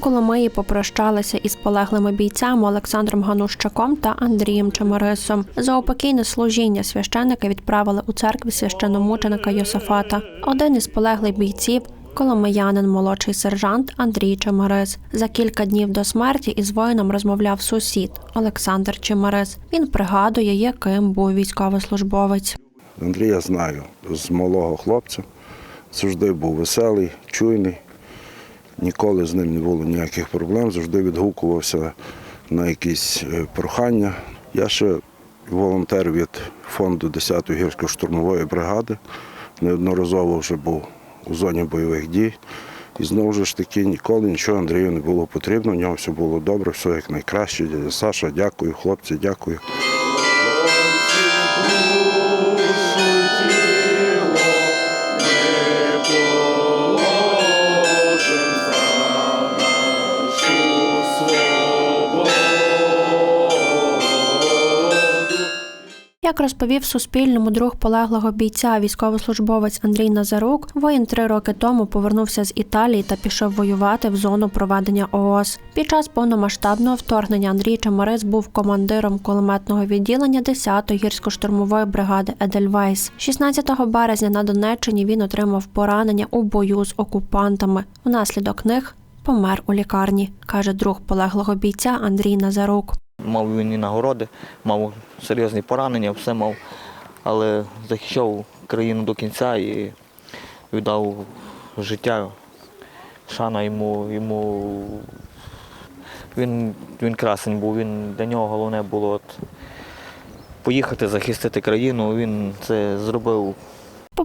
Коломиї попрощалися із полеглими бійцями Олександром Ганущаком та Андрієм Чеморисом. За упокійне служіння священники відправили у церкві священомученика Йосафата. Один із полеглих бійців. Коломиянин, молодший сержант Андрій Чемерис. За кілька днів до смерті із воїном розмовляв сусід Олександр Чемерис. Він пригадує, яким був військовослужбовець. Андрія знаю з малого хлопця. Завжди був веселий, чуйний. Ніколи з ним не було ніяких проблем, завжди відгукувався на якісь е, прохання. Я ще волонтер від фонду 10-ї гірсько-штурмової бригади. Неодноразово вже був у зоні бойових дій. І знову ж таки ніколи нічого Андрію не було потрібно. У нього все було добре, все як найкраще. Саша, дякую, хлопці, дякую. Як розповів Суспільному друг полеглого бійця, військовослужбовець Андрій Назарук, воїн три роки тому повернувся з Італії та пішов воювати в зону проведення ООС. Під час повномасштабного вторгнення Андрій Чеморис був командиром кулеметного відділення 10-ї гірсько-штурмової бригади Едельвейс. 16 березня на Донеччині він отримав поранення у бою з окупантами. Внаслідок них помер у лікарні, каже друг полеглого бійця Андрій Назарук. Мав він і нагороди, мав серйозні поранення, все мав, але захищав країну до кінця і віддав життя. Шана йому, йому він, він красень був, він, для нього головне було от, поїхати захистити країну. Він це зробив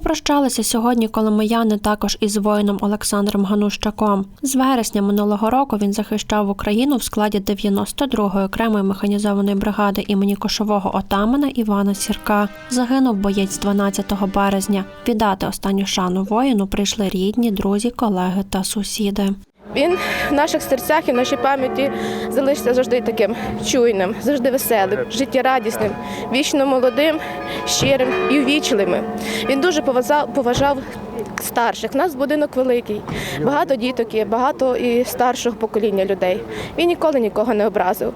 Попрощалися сьогодні коломияни також із воїном Олександром Ганущаком. З вересня минулого року він захищав Україну в складі 92-ї окремої механізованої бригади імені кошового отамана Івана Сірка. Загинув боєць 12 березня. Віддати останню шану воїну прийшли рідні, друзі, колеги та сусіди. Він в наших серцях і в нашій пам'яті залишиться завжди таким чуйним, завжди веселим, життєрадісним, вічно молодим, щирим і ввічливим. Він дуже поважав, поважав старших. У нас будинок великий, багато діток є, багато і старшого покоління людей. Він ніколи нікого не образив.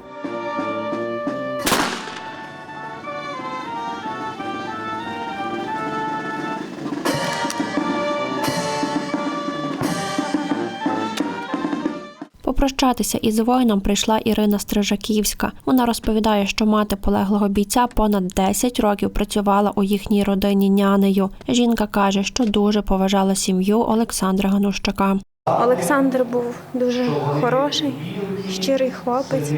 Попрощатися із воїном прийшла Ірина Стрижаківська. Вона розповідає, що мати полеглого бійця понад 10 років працювала у їхній родині нянею. Жінка каже, що дуже поважала сім'ю Олександра Ганущака. Олександр був дуже хороший, щирий хлопець,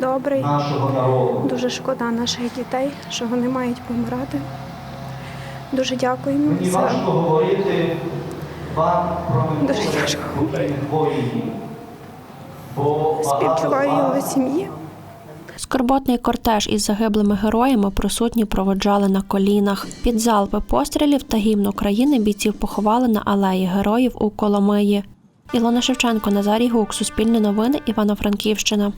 добрий. Дуже шкода наших дітей, що вони мають помирати. Дуже дякуємо за дуже тяжко. Співчуваю його сім'ї. Скорботний кортеж із загиблими героями присутні проводжали на колінах. Під залпи пострілів та гімн України бійців поховали на алеї героїв у Коломиї. Ілона Шевченко, Назарій Гук, Суспільне новини, Івано-Франківщина.